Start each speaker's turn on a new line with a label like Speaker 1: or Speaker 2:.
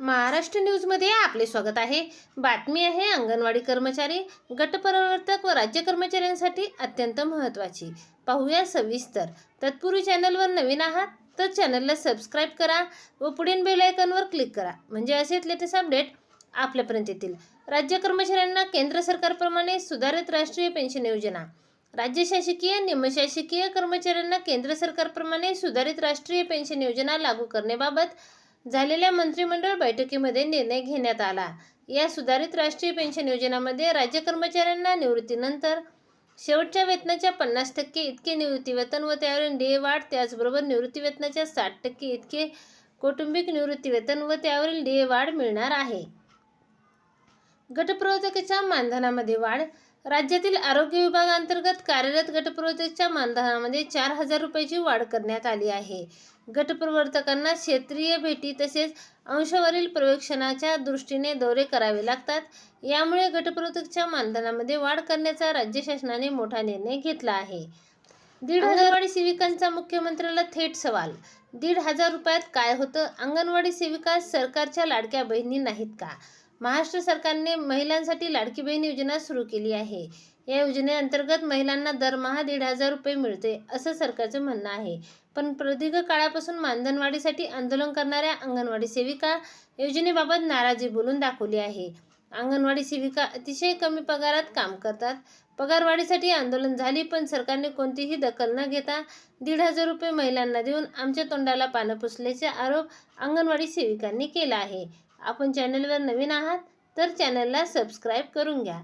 Speaker 1: महाराष्ट्र न्यूजमध्ये आपले स्वागत आहे. बातमी आहे अंगणवाडी कर्मचारी गटपरिवर्तक व राज्य कर्मचाऱ्यांसाठी अत्यंत महत्त्वाची. पाहूया सविस्तर. तत्पूर्वी चॅनलवर नवीन आहात तर चॅनलला सबस्क्राईब करा व पुढील बेल आयकॉनवर क्लिक करा. म्हणजे असेच लेटेस्ट अपडेट आपल्यापर्यंत येतील. राज्य कर्मचाऱ्यांना केंद्र सरकारप्रमाणे सुधारित राष्ट्रीय पेन्शन योजना. राज्य शासकीय निमशासकीय कर्मचाऱ्यांना केंद्र सरकारप्रमाणे सुधारित राष्ट्रीय पेन्शन योजना लागू करण्याबाबत झालेल्या मंत्रिमंडळ बैठकीमध्ये निर्णय घेण्यात आला. या सुधारित राष्ट्रीय पेन्शन योजनामध्ये राज्य कर्मचाऱ्यांना निवृत्तीनंतर शेवटच्या वेतनाच्या पन्नास टक्के इतके निवृत्ती वेतन व त्यावरील डे वाढ त्याचबरोबर निवृत्ती वेतनाच्या साठ टक्के इतके कौटुंबिक निवृत्तीवेतन व त्यावरील डे वाढ मिळणार आहे. गटप्रवर्तकाच्या मानधनामध्ये वाढ राज्यातील आरोग्य विभागांतर्गत कार्यरत गटप्रवर्तकच्या मानधनामध्ये चार हजार रुपयाची वाढ करण्यात आली आहे. गटप्रवर्तकांना क्षेत्रीय भेटी तसेच अंशावरील प्रवेक्षणाच्या दृष्टीने दौरे करावे लागतात. यामुळे गटप्रवर्तकच्या मानधनामध्ये वाढ करण्याचा राज्य शासनाने मोठा निर्णय घेतला आहे. दीड अंगणवाडी सेविकांचा मुख्यमंत्र्याला थेट सवाल दीड हजार रुपयात काय होतं? अंगणवाडी सेविका सरकारच्या लाडक्या बहिणी नाहीत का? महाराष्ट्र सरकारने महिलांसाठी लाडकी बहीण योजना सुरू केली आहे. या योजनेअंतर्गत महिलांना दरमहा दीड हजार रुपये मिळते असं सरकारचं म्हणणं आहे. पण प्रदीर्घ काळापासून मानधनवाढीसाठी आंदोलन करणाऱ्या अंगणवाडी सेविका योजनेबाबत नाराजी बोलून दाखवली आहे. अंगणवाडी सेविका अतिशय कमी पगारात काम करतात. पगारवाढीसाठी आंदोलन झाली पण सरकारने कोणतीही दखल न घेता दीड हजार रुपये महिलांना देऊन आमच्या तोंडाला पानं पुसल्याचा आरोप अंगणवाडी सेविकांनी केला आहे. आपण चॅनलवर नवीन आहात तर चॅनलला सबस्क्राईब करून घ्या.